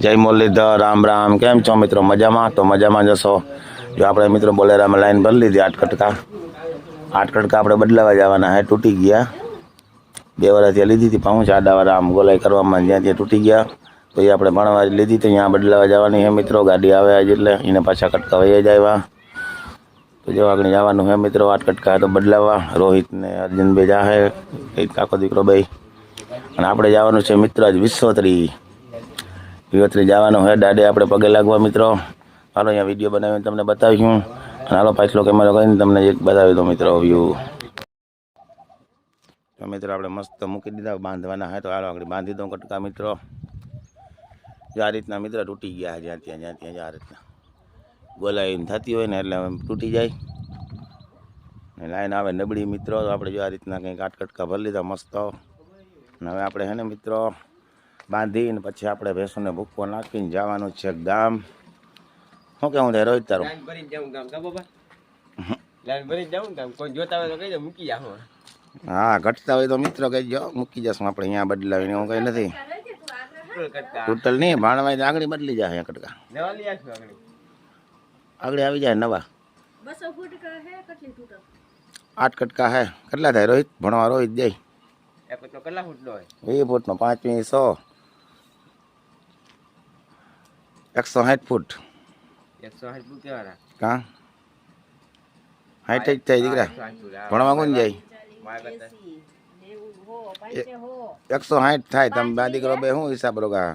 જય મુરલીધર, રામ રામ. કેમ છો મિત્રો? મજામાં? તો મજામાં જશો. જો આપણે મિત્રો બોલેરામાં લાઈન ભરી લીધી, આઠ કટકા. આઠ કટકા આપણે બદલાવા જવાના હે, તૂટી ગયા. બે વર્ષ ત્યાં લીધી હતી પાઉં આડાવાળા આમ ગોલાઈ કરવામાં જ્યાં ત્યાં તૂટી ગયા. એ આપણે ભણવા લીધી હતી ત્યાં બદલાવા જવાની હે મિત્રો. ગાડી આવે આજે એટલે એને પાછા કટકા વહી જાય તો જો આગળ જવાનું હે મિત્રો, આઠ કટકા તો બદલાવા. રોહિત ને અર્જુનભાઈ જાહે, કંઈક કાકો દીકરો ભાઈ અને આપણે જવાનું છે મિત્ર આજ વિશ્વત્રી. વિવત્રી જવાનું હે દાડે આપણે પગે લાગવા મિત્રો. હાલો, અહીંયા વીડિયો બનાવીને તમને બતાવીશું અને હાલો, પાછલો કેમેરો કરીને તમને એક બતાવી દો મિત્રો વ્યૂ તો મિત્રો, આપણે મસ્ત મૂકી દીધા, બાંધવાના હે તો હાલો, આગળ બાંધી દઉં કટકા મિત્રો. જો આ રીતના મિત્ર તૂટી ગયા જ્યાં ત્યાં જ્યાં ત્યાં આ રીતના. ગોલાઈ થતી હોય ને એટલે તૂટી જાય. લાઈન આવે નબળી મિત્રો, તો આપણે જો આ રીતના કંઈક આટકટકા ભરી લીધા, મસ્ત. હવે આપણે હે ને મિત્રો બાંધીને પછી આપણે ભેંસોને ભૂકો નાખીને જવાનું છે ગામ. શું કેવું થાય રોહિત તારું? લાઈન ભરી જાઉં ગામ કા બાબા લાઈન ભરી જાઉં ગામ કોઈ જોતા હોય તો કઈ દે જાઓ હા ઘટતા હોય તો મિત્રો કહેજો મૂકી જશું આપણે અહીંયા બદલાવીને હું કંઈ નથી. ટોટલ નહીં ભાણવાય આગળ બદલી જાય અહીંયા કટકા. આગળ. આગળ આવી જાય નવા. બસો ફૂટ કા હે કેટલી તૂટો આઠ કટકા હે. કેટલા થાય રોહિત? ભણવા રોહિત જાય એ ફૂટનો પાંચમી સો. એકસો સાઠ ફૂટ. એકસો સાઠ ફૂટ કેવાના? કાં? સાઠ જ થાય દીકરા. ભણવા કોણ જાય? એકસો સાઠ થાય. તમે બા દીકરો બે શું હિસાબ રોગા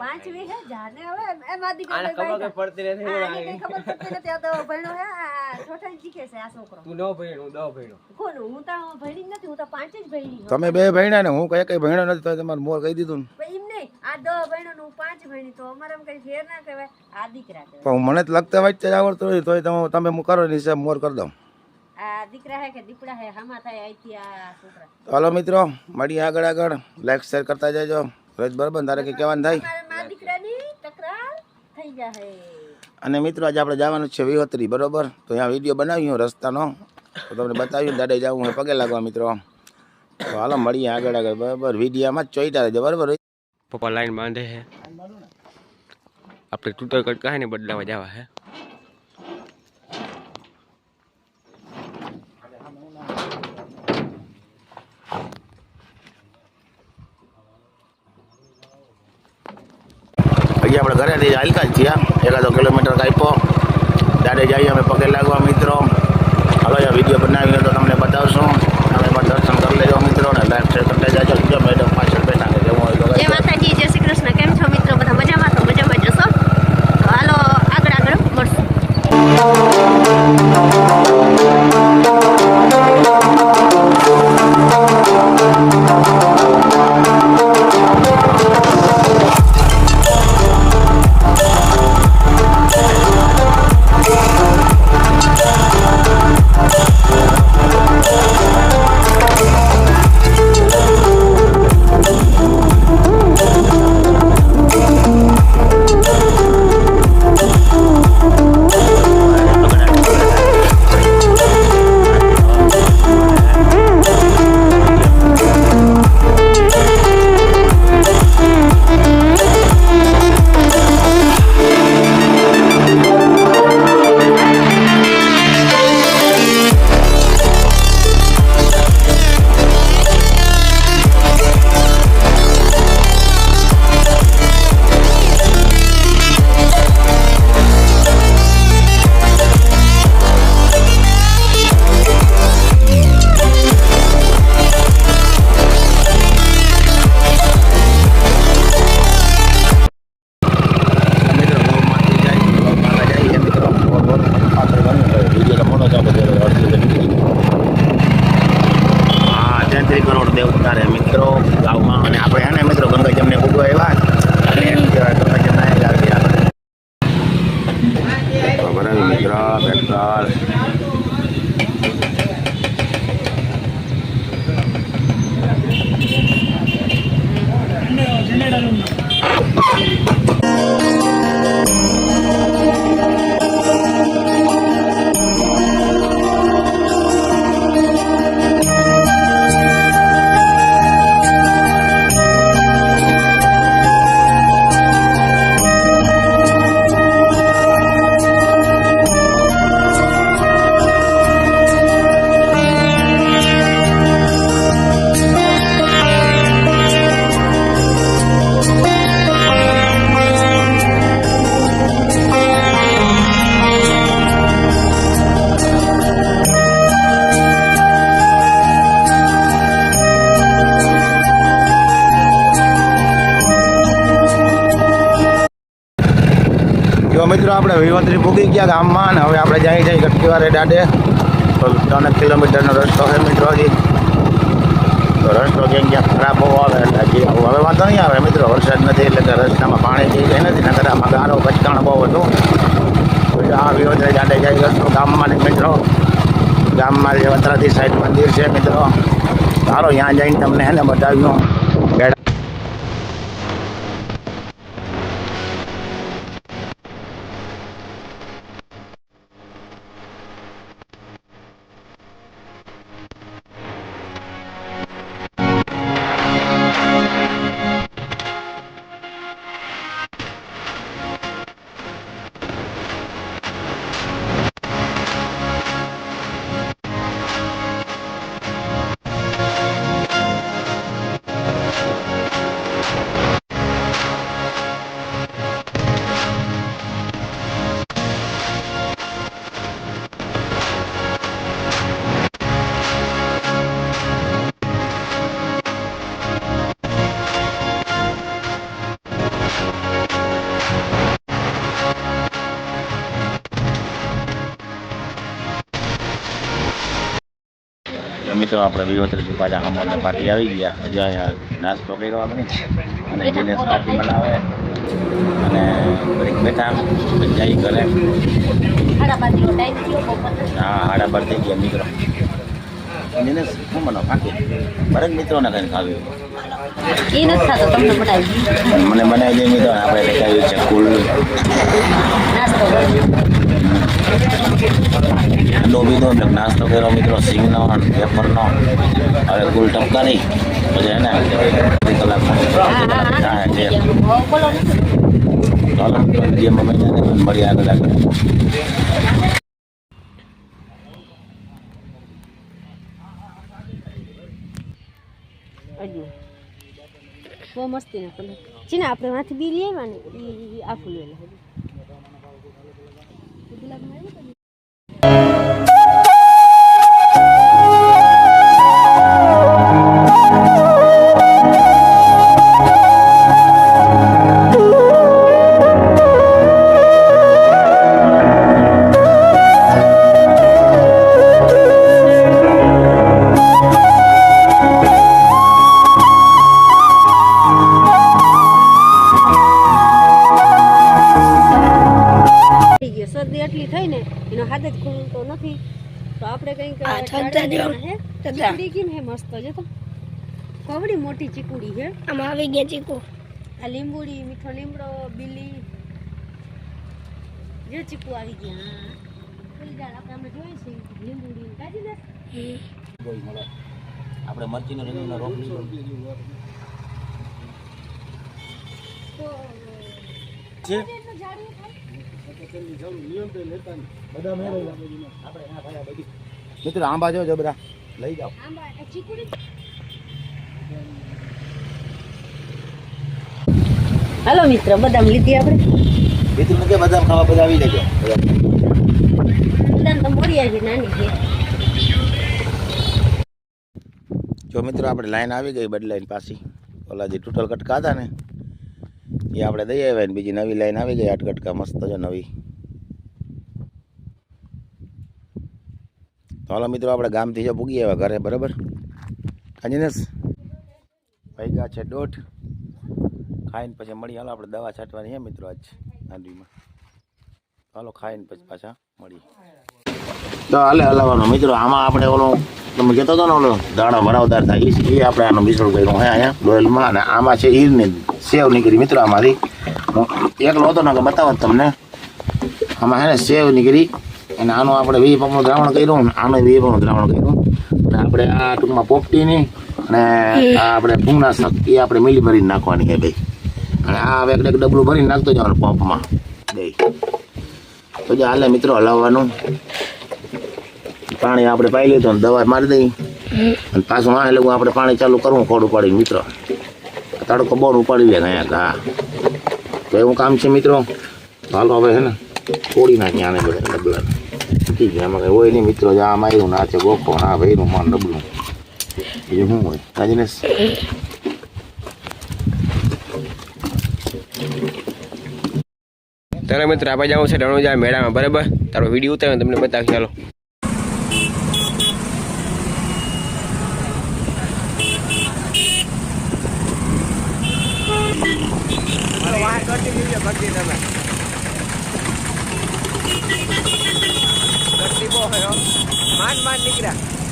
પાંચ વીઘે? જાને હવે એમાં દીકરો આને ખબર કઈ પડતી નથી આને કઈ ખબર પડતી નથી. આ તો ભણ્યો હે આ છોટાઈ શીખે છે આ છોકરો. તું નવ ભણ્યો હું દવ ભણ્યો. કોનું હું તો ભણી જ નથી. હું તો પાંચ જ ભણી છું. તમે બે ભણ્યા ને હું કઈ કઈ ભણ્યો નથી તો તમારે મોર કહી દીધું ને. નહીં આ દહ ભણ્યો ને હું પાંચ ભણી તો અમારામાં કઈ ફેર ના કહેવાય. આ દીકરા પણ મને તો લગતા વાંચતા જ આવડતું હોય તોય તમે તમે હું કરો ને હિસાબ મોર કરી દઉં. આ દીકરા હે કે દીપડા હે? હામાં થાય અહીંથી આ છોકરા. હાલો મિત્રો મળીએ આગળ આગળ. લાઈક શેર કરતા જજો. રોજ બરાબર તારે કે કહેવાનું થાય? મારા દીકરાની તકરાર થઈ જાય અને મિત્રો આજે આપણે જવાનું છે વિહોત્રી બરોબર? તો અહીંયા વીડિયો બનાવ્યો રસ્તાનો. તો તમને બતાવ્યું દાડે જવું હોય પગે લાગવા મિત્રો. તો હાલો મળીએ આગળ આગળ બરાબર? વિડીયામાં જ ચોઈટા રહેજો બરાબર? પપ્પા લાઈન બાંધે છે. આપણે તૂટર કટકા હે ને બદલાવા જવા હે હજી આપણે ઘરેથી હાલતા જ થયા. એકાદો કિલોમીટર કાપ્યો દાડે જઈએ અમે પગે લાગવા મિત્રો. હાલો, અહીંયા વીડિયો બનાવીને તો તમને બતાવશું. તમે પણ દર્શન કરી લેજો મિત્રો ને લાઈક શેર કરતા જાજો જો મેડમ પાછળ બેઠા છે જેવું હોય તો જય માતાજી જય શ્રી કૃષ્ણ કેમ છો મિત્રો? વિવંતરી પૂગી ગયા ગામમાં અને હવે આપણે જાય જઈએ ગટકીવારે દાડે. તો ત્રણ કિલોમીટરનો રસ્તો છે મિત્રો હજી તો રસ્તો ક્યાંક ક્યાંક ખરાબ હોવો આવે એટલે હજી હવે વાંધો નહીં આવે મિત્રો, વરસાદ નથી એટલે રસ્તામાં પાણી થઈ જાય નથી, નકર આમાં ગારો કચકાણ બહુ હતું. આ વિવંતરી દાડે જાય રસ્તો ગામમાં ને મિત્રો. ગામમાં જે વતરાથી સાઈડ મંદિર છે મિત્રો. સારો ત્યાં જઈને તમને હે ને બતાવ્યું. મિત્રો, આપણે વિવત્રી પાછા અમોને પાટી આવી ગયા. હજી અહીંયા નાસ્તો કર્યો આપણે. અને જીનેસ પાટી બનાવે અને ઘડીક બેઠા. જઈ ઘરે. હા, હાડા પર થઈ ગયા, મિત્રો. જીનેસ શું બનો પાકી બરેક મિત્રોને કંઈ ખાવ્યું બનાવી મને બનાવી દે, મિત્રો. આપણે દેખાયું છે કુલ. ઠંડો એટલે નાસ્તો કર્યો મિત્રો સિંગનો અને પેપરનો હવે કુલ ટપકારી પછી હે ને અડધી કલાક હા હા હા હા, છે. હવે બોલો ને. ચાલો જે મમ્મી મળી આગળ આગળ. બહુ મસ્તી ના છે ને આપણે વાંથી બી લેવાની આખું લઈ લે શરદી એટલી થઈ ને એનો હાથ જ ખુલતો નથી. તો આપણે કંઈક ચીકડી કેમ હે મસ્ત જો તો? કોવડી મોટી ચીકુડી છે આમાં આવી ગયા ચીકુ. આ લીંબુડી મીઠો લીમડો બીલી. જે ચીકુ આવી ગયા. આપણે હમણાં જોઈ છે લીંબુડી કાઢી દે આપણે મરચીનો રીંગણનો રોગ છે મિત્રો આંબા જો જબરા. લઈ જાઓ. હાલો મિત્ર બદામ લીધી આપણે. મિત્રો કે બદામ ખાવા બધા આવી જજો બદામ તો મોરી આવી નાની છે. જો મિત્રો આપણે લાઈન આવી ગઈ બદલાઈને પાછી. ઓલા જે ટૂટલ કટકા હતા ને એ આપણે દઈ આવ્યા ને બીજી નવી લાઈન આવી ગઈ આટકટકા મસ્ત છે નવી. હાલો મિત્રો, આપણે ગામથી જો પૂગી આવ્યા ઘરે, બરાબર? કાંજીનેસ ગયા છે દોઢ. ખાઈને પછી મળી, હાલો આપણે દવા છાંટવાની છે મિત્રો આજ નાંદીમાં હાલો ખાઈને પછી પાછા મળી. તો હાલે હલાવવાનો મિત્રો, આમાં આપણે ઓલો તમે કહેતો હતો ને ઓલો દાણા ભરાવદાર થાય એ આપણે આનું મિશ્રણ કર્યું હે અહીંયા ડોયલમાં અને આમાં છે ઈરની સેવ નીકળી. મિત્રો, આમાંથી હું એકલો હતો ને કે બતાવો તમને. આમાં હે ને સેવ નીકળી, અને આનું આપણે વી પંપનું દ્રાવણ કર્યું ને આનું વી પંપનું દ્રાવણ કર્યું. અને આપણે આ ટૂંકમાં પોપટીની અને આ આપણે ભૂંગનાશક એ આપણે મિલી ભરીને નાખવાની છે ભાઈ અને આ હવે એક ડબલું ભરીને નાખતો જવાનું પંપમાં. બે. તો હાલે મિત્રો, હલાવવાનું. પાણી આપણે પાઈ લીધું દવા મારી દઈ અને પાછું આ એટલે આપણે પાણી ચાલુ કરવું ખોડું પડી મિત્રો. તડકો બોર ઉપાડી લે અહીંયા હા તો એવું કામ છે, મિત્રો? હાલો હવે હે ને, તોડી નાખી આને બધા ડબલા ઠીક છે એમાં કંઈ હોય નહીં, મિત્રો. જે આમ ના છે ગોખો ના ભાઈનું માન ડબલું. બીજું શું હોય? કાજીને તારે મિત્ર આપણે જવું છે રણુજા મેળામાં. બરાબર? તારો વીડિયો ઉતાર્યો તમને બતાવી ચાલો માંડ માંડ નીકળ્યા.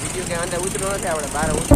બીજું કે અંદર ઉતરું નથી આપણે બહાર ઉતરો